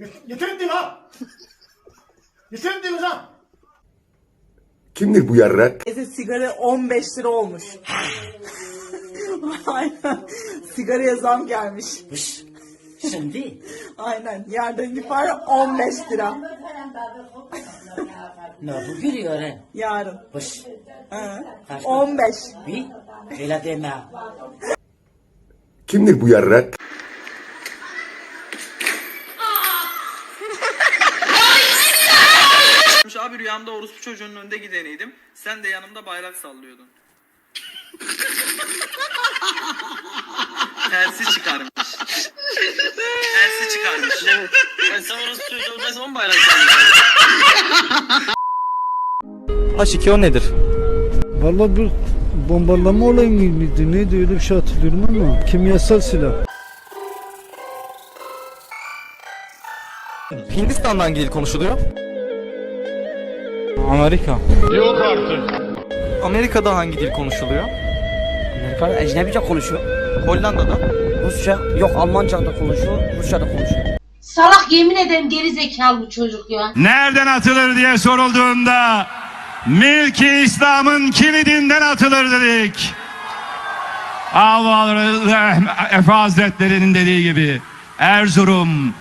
Yeter ettin ha. Yeter ettiniz ha. Kimdir bu yarrak? Neyse sigara 15 lira olmuş. Aynen. Sigaraya zam gelmiş. Şimdi Aynen. Yerden yukarı 15 lira. ne bu gülüyor he? Yarın. He. Kaç 15. Bir öyle deme. Kimdir bu yarrak? Abi rüyamda orospu çocuğunun önünde gideneydim. Sen de yanımda bayrak sallıyordun. Tersi çıkarmış. Tersi çıkarmış. Ben sen orospu çocuğu olmazsa on bayrak sallıyordun. H2O nedir? Vallahi bir bombalama olayı mıydı? Neydi öyle bir şey hatırlıyorum ama kimyasal silah. Hindistan'da hangi dil konuşuluyor? Amerika. Yok artık. Amerika'da hangi dil konuşuluyor? Amerika ecnebice konuşuyor. Hollanda'da. Rusça yok Almanca da konuşuyor. Rusça da konuşuyor. Salak yemin ederim geri zekalı bu çocuk ya. Nereden atılır diye sorulduğunda milki İslam'ın kilidinden atılır dedik. Allah Efe Hazretleri'nin dediği gibi Erzurum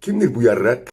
Kimdir bu yarrak?